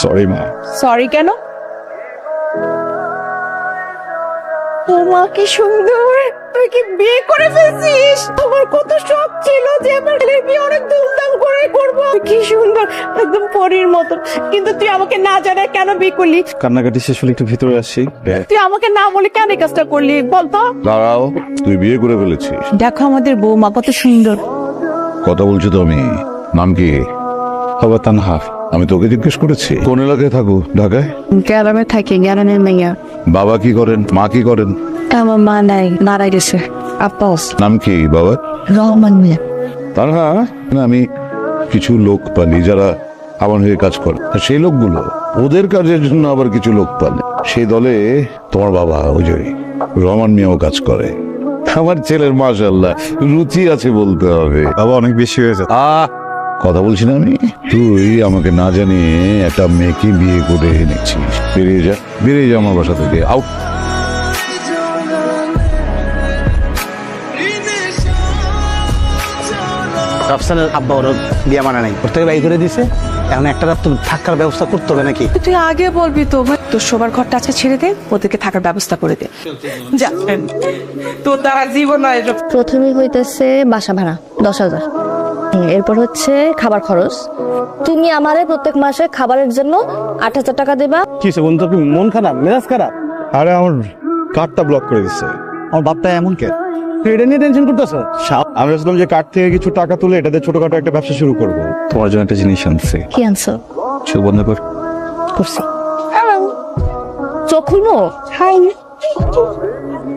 Sorry মা sorry কেন? ও মা কি সুন্দর তুই কি বিয়ে করে ফেলছিস? আমার কত শখ ছিল যে আমার ছেলের বিয়ে অনেক ধুমধাম করে করব। কি সুন্দর একদম পরীর মতো। কিন্তু তুই আমাকে না জানায় কেন বিয়ে করলি? কান্নাকাটি শেষ হলে একটু ভিতরে আসি। তুই আমাকে না বলে কেন এই কাজটা করলি? বলতো দাঁড়াও তুই বিয়ে করে ফেলেছিস। দেখো আমাদের বৌমা কত সুন্দর। কথা বলছি তো আমি। নাম কি? খবর তানহা আমি তোকে জিজ্ঞেস করেছি। কোন এলাকায় থাকো? ঢাকায়? গ্রামে থাকি গ্রামের মেয়া। বাবা কি করেন? মা কি করেন? আমার মা নাই মারা গেছে। আপাস নাম কি বাবা? রহমান মিয়া। তার হ্যাঁ আমি কিছু লোক পালি যারা আমার হয়ে কাজ করে। সেই লোকগুলো ওদের কাজের জন্য আবার কিছু লোক পালে। সেই দলে তোমার বাবা ওই যে রহমান মিয়াও কাজ করে। আমার ছেলের মাশাল্লাহ রুচি আছে বলতে হবে। বাবা অনেক বেশি হয়েছে যায় আ কথা বলছি না আমি? তুই আমাকে না জানিয়ে একটা মেয়েকে বিয়ে করে এনেছিস। বেরিয়ে যা বেরিয়ে যা আমার বাসা থেকে। আউট রাফসানের আব্বা ওর বিয়ে মানা নাই। ওর থেকে বাই করে দিছে। এখন একটা রাত তো থাকার ব্যবস্থা করতে হবে নাকি? তুই আগে বলবি তো তোর শোবার ঘরটা আছে ছেড়ে দে ওদেরকে থাকার ব্যবস্থা করে দে। যা। তোর দ্বারা জীবন নয় প্রথমেই হইতেছে বাসা ভাড়া দশ হাজার। এরপর হচ্ছে খাবার খরচ। তুমি আমারে প্রত্যেক মাসে খাবারের জন্য আট হাজার টাকা দেবা। কি হয়েছে বন্ধু আপনি মন খারাপ? মেজাজ খারাপ? আরে আমার কার্ডটা ব্লক করে দিচ্ছে আমার বাপটা এমন কে? তুই এটা নিয়ে টেনশন করতেছো? আমি ভাবছিলাম যে কার্ড থেকে কিছু টাকা তুলে এটাতে ছোটখাটো একটা ব্যবসা শুরু করব। তোমার জন্য একটা জিনিস আনছি। কি আনছো? কর। করছি। চোখ খুলবো?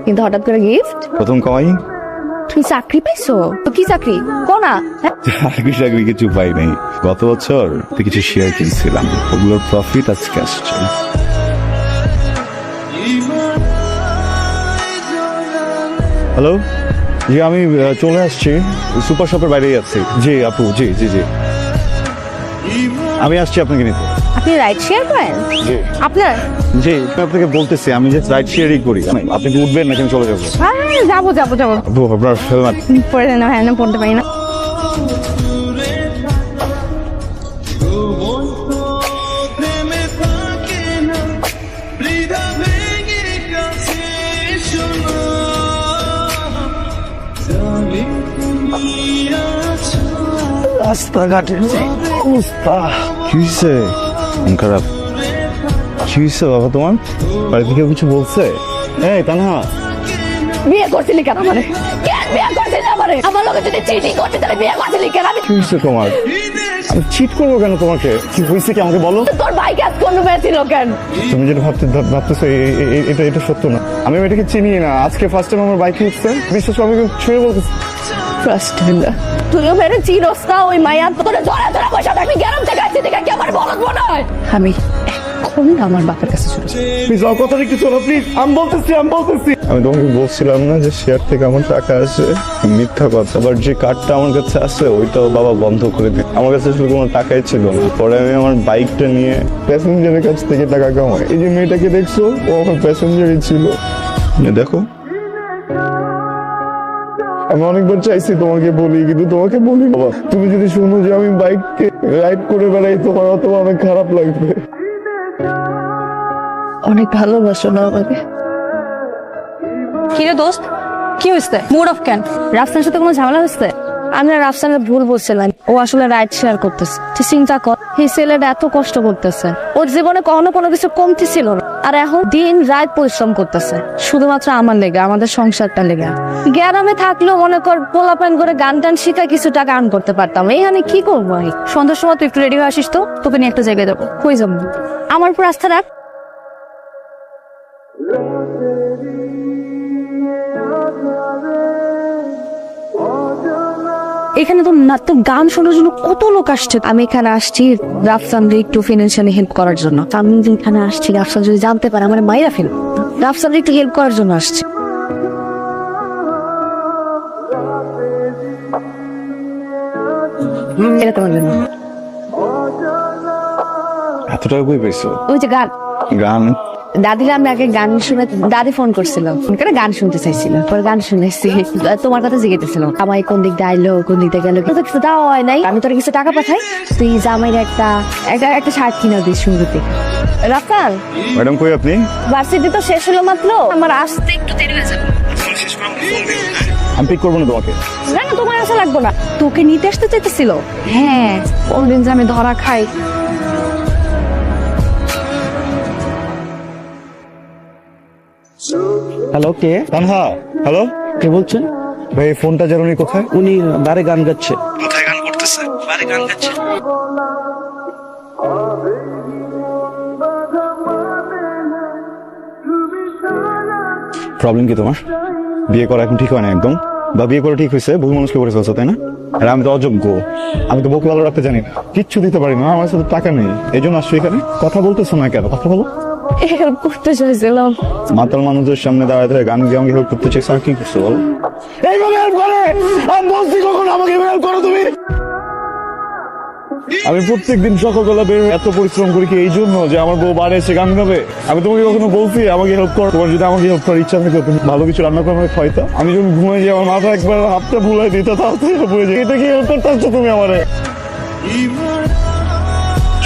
কিন্তু হঠাৎ করে গিফট প্রথম কামাই। তুমি চাকরি পাইছো? তো কি চাকরি? কোনা হ্যাঁ? চাকরি চাকরি কিছু পাই নাই। গত বছর কিছু শেয়ার কিনছিলাম। ওগুলোর প্রফিট আজকে আসছে। হ্যালো জি, আমি চলে আসছি। সুপার শপের বাইরেই আছি। জি, আপু, জি জি জি। আমি আসছি আপনাকে নিতে। আপনি রাইড শেয়ার করেন? আপনার? জি আপনাকে বলতেছি আমি যে রাইড শেয়ারই করি। আপনি কি উঠবেন নাকি আমি চলে যাব? হ্যাঁ যাব যাব যাব। আপু আপনার হেলমেট পরে না হ্যাঁ না পড়তে পারি না। রাস্তাঘাটের অবস্থা। কি হয়েছে মন খারাপ। কি হয়েছে বাবা তোমার? বাড়ি থেকে কিছু বলছে? এই তানহা। বিয়ে করছিলি কেন আমারে? কেন বিয়ে করছিলি আমারে? আমার লোকে যদি চিটিং করতে তাহলে বিয়ে করছিলি কেন আমি কি হয়েছে তোমার? আমি চিট করব কেন তোমাকে? কি হয়েছে কি আমাকে বলো? তোর বাইকে আজ কোন? তুমি যেটা ভাবতে ভাবতেছো এটা এটা সত্য না। আমি এটাকে চিনি না। আজকে ফার্স্ট টাইম আমার বাইকে উঠছে। বিশ্বাস করো, আমি কিন্তু ছুঁয়ে বলতেছি। ফার্স্ট তুইও মেরে চিরস না ওই মায়া তোরে জড়া জড়া বসে থাকবি গ্যারাম থেকে আসছি দেখে কি আমার বলদ মনে হয়? আমি এখন আমার বাপের কাছে চলে। প্লিজ আমার কথা একটু শোনো প্লিজ আমি বলতেছি আমি বলতেছি। আমি তোমাকে বলছিলাম না যে শেয়ার থেকে আমার টাকা আসে মিথ্যা কথা। আবার যে কার্ডটা আমার কাছে আছে ওইটাও বাবা বন্ধ করে দিই আমার কাছে আসলে কোনো টাকাই ছিল না। পরে আমি আমার বাইকটা নিয়ে প্যাসেঞ্জারের কাছ থেকে টাকা কামাই। এই যে মেয়েটাকে দেখছ ও আমার প্যাসেঞ্জারই ছিল। দেখো আমি অনেকবার চাইছি তোমাকে বলি কিন্তু তোমাকে বলি বাবা। তুমি যদি শুনো যে আমি বাইককে রাইড করে বেড়াই তোমার অথবা অনেক খারাপ লাগবে। অনেক ভালোবাসো না আমাকে। কিরে দোস্ত কি হয়েছে? মুড অফ ক্যান রাফসানের সাথে কোনো ঝামেলা হচ্ছে আমি রাফসানের ভুল বলছিলাম। ও আসলে রাইড শেয়ার করতেছে। তুই চিন্তা কর। এই ছেলেটা এত কষ্ট করতেছে। ওর জীবনে কখনো কোনো কিছু কমতি ছিল না। আর এখন দিন রাত পরিশ্রম করতেছে। শুধুমাত্র আমার লেগে, আমাদের সংসারটা লেগে। গ্রামে থাকলেও মনে কর, পোলাপান করে গান টান শিখা কিছু টাকা আর্ন করতে পারতাম। এখানে কি করব সন্ধ্যার সময় তুই একটু রেডি হয়ে আসিস তো? তোকে নিয়ে একটা জায়গায় যাব। কই যাব? আমার উপর আস্থা রাখ। এখানে তো না তোর গান শোনার জন্য কত লোক আসছে? আমি এখানে আসছি রাফসানকে একটু ফিনান্সিয়ালি হেল্প করার জন্য। আমি এখানে আসছি রাফসান যদি জানতে পারে আমার মাইরা ফেল। রাফসানকে একটু হেল্প করার জন্য আসছি। এটা তোমার জন্য। এত টাকা বই পাইছো? ওই যে গান। গান? দাদিরা আমি আগে গান শুনে দাদি ফোন করছিল। ফোন করে গান শুনতে চাইছিল। পরে গান শুনেছি। তোমার কথা জিজ্ঞেসছিল আমায় কোন দিক দিয়ে আইলো কোন দিক দিয়ে গেলো? কিন্তু কিছু দেওয়া হয় নাই। আমি তোর কিছু টাকা পাঠাই। তুই জামাইয়ের একটা একটা একটা শার্ট কিনে দিস দেখে রাফাল? ম্যাডাম কই আপনি? ভার্সিটি তো শেষ হলো মাত্র। আমার আসতে একটু দেরি হয়ে যাবে। আমি পিক করব না তোমাকে। না না তোমার আসা লাগবে না। তোকে নিতে আসতে চাইতেছিল। হ্যাঁ কোনদিন যে আমি ধরা খাই। হ্যালো কে? তানহা হ্যালো? কে বলছেন? ভাই ফোনটা যেন উনি কোথায়? উনি বারে গান গাচ্ছে। কোথায় গান করতেছে? বারে গান গাচ্ছে। প্রবলেম কি তোমার? বিয়ে করা এখন ঠিক হয় না একদম? বা বিয়ে করা ঠিক হয়েছে বহু মানুষকে করে ফেলছো তাই না? আর আমি তো অযোগ্য। আমি তো বউকে ভালো রাখতে জানি না। কিচ্ছু দিতে পারি না আমার সাথে টাকা নেই। এই জন্য আসছো এখানে? কথা বলতেছো না কেন? কথা বলো। হেল্প করতে চাইছিলাম। মাতাল মানুষের সামনে দাঁড়ায় দাঁড়ায় গান গিয়ে আমাকে হেল্প করতে চাইছো আর কি করছ বলো? এইভাবে হেল্প করে? আমি বলছি কখন আমাকে হেল্প করো তুমি? আমি প্রত্যেকদিন সকালবেলা বের এত পরিশ্রম করি কি এই জন্য যে আমার বউ বাড়ি এসে গান গাবে? আমি তোমাকে কখনো বলছি আমাকে হেল্প করো? তোমার যদি আমাকে হেল্প করার ইচ্ছা থাকে তুমি ভালো কিছু রান্না করে আমাকে খাইতা আমি যখন ঘুমাই যাই আমার মাথা একবার হাতটা ভুলাই দিত তাও help হয়ে যায় এটা কি হেল্প করতে আসছো তুমি আমারে?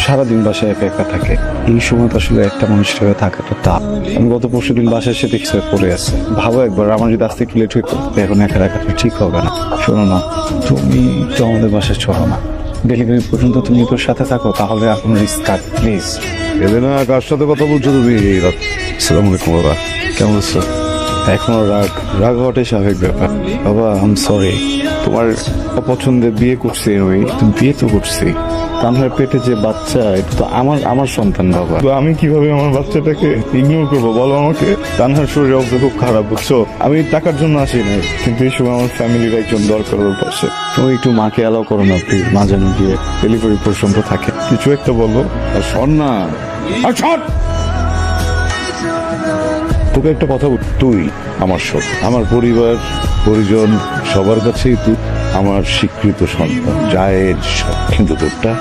সারাদিন বাসায় একা একা থাকে। এই সময় তো আসলে একটা মানুষের হয়ে থাকাটা তা আমি গত পরশু দিন বাসায় এসে দেখছি পড়ে আছে। ভাবো একবার, আমার যদি আসতে একটু লেট হইতো এখন একা রাখাটা ঠিক হবে না। শোনো না, তুমি তো আমাদের বাসায় চলো না। ডেলিভারি পর্যন্ত তুমি তোর সাথে থাকো, তাহলে এখন রিস্ক কাট প্লিজ এদের না কার সাথে কথা বলছো তুমি? সালাম আলাইকুম বাবা। কেমন আছো? এখনও রাগ রাগ হওয়াটাই স্বাভাবিক ব্যাপার। বাবা আম সরি তোমার অপছন্দে বিয়ে করছি তুমি বিয়ে তো করছি। তানহার পেটে যে বাচ্চা এটা তো আমার আমার সন্তান বাবা। তো আমি কীভাবে আমার বাচ্চাটাকে ইগনোর করব বলো আমাকে? তানহার শরীর অবস্থা খুব খারাপ বুঝছ? আমি টাকার জন্য আসি নাই কিন্তু এই সময় আমার ফ্যামিলির একজন দরকার ওর পাশে। তুমি একটু মাকে অ্যালাউ করো না প্লিজ মাঝে গিয়ে ডেলিভারি পর্যন্ত থাকে। কিছু একটা বলো। আর শোন না। আর শোন! তোকে একটা কথা বল। তুই আমার সব। আমার পরিবার পরিজন সবার কাছেই তুই আমার স্বীকৃত সন্তান জায়েজ সব। কিন্তু তোরটা?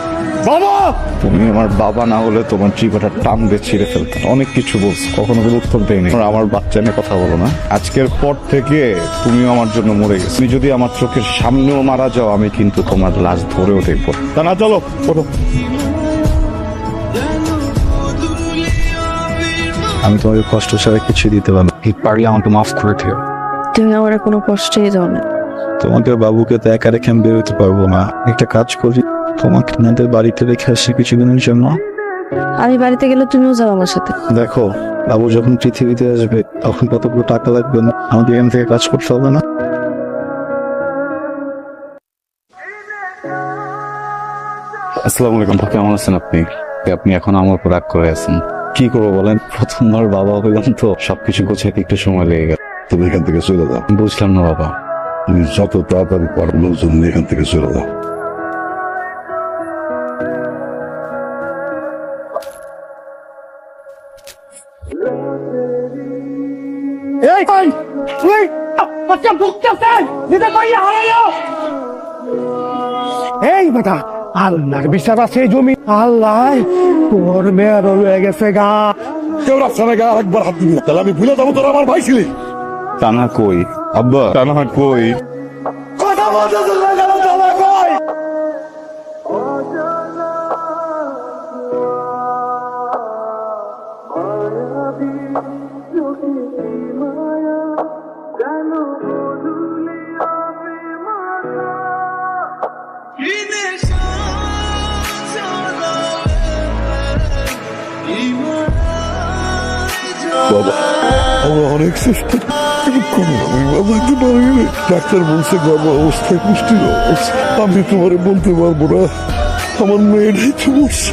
বাবা! তুমি আমার বাবা না হলে তোমার জীবনটা টান দিয়ে ছিঁড়ে ফেলতে। অনেক কিছু বলছো কখনো কোনো উত্তর দেয়নি। আমার বাচ্চা নিয়ে কথা বলো না। আজকের পর থেকে তুমিও আমার জন্য মরে গেছো। তুমি যদি আমার চোখের সামনেও মারা যাও আমি কিন্তু তোমার লাশ ধরেও দেখব। তা না চলো ওঠো। আমি তোমাকে কষ্ট ছাড়া কিছু দিতে পারব পারলে আমাকে মাফ করে দিও তুমি আমার কোনো কষ্টই দাও না। তোমাকে বাবুকে তো একা রেখে আমি বেরোতে পারব না। একটা কাজ করি তোমাকে আপনাদের বাড়িতে রেখে আসি কিছুদিনের জন্য। আমি বাড়িতে গেলে তুমিও যাও আমার সাথে। দেখো বাবু যখন পৃথিবীতে আসবে তখন কতগুলো টাকা লাগবে না? আমাকে এখান থেকে কাজ করতে হবে না? আসসালামু আলাইকুম কেমন আছেন আপনি? আপনি এখন আমার উপর রাগ করে আছেন। কি করব বলেন? প্রথমবার বাবা হইলাম তো সবকিছু গোছাইতে একটু সময় লেগে গেল। তুমি এখান থেকে চলে যাও। বুঝলাম না বাবা। তুমি যত তাড়াতাড়ি পারো লোকজন নিয়ে এখান থেকে চলে যাও। এই বেটা আল্লাহর বিচার আছে জমি। আল্লাহ তোর মেয়ের রয়ে গেছে গা। কেউ রাস্তা গা একবার হাত দিবি। তাহলে আমি ভুলে যাব তোর আমার ভাই ছিলি। টানা কই? আব্বা টানা কই? কথা বলতে বাবা, আমরা অনেক চেষ্টা কোনো বাবাকে পারিনি ডাক্তার বলছে, বাবা, অবস্থায় পুষ্টি আমি তোমারে বলতে পারব না। আমার মেয়েটাই তো বলছে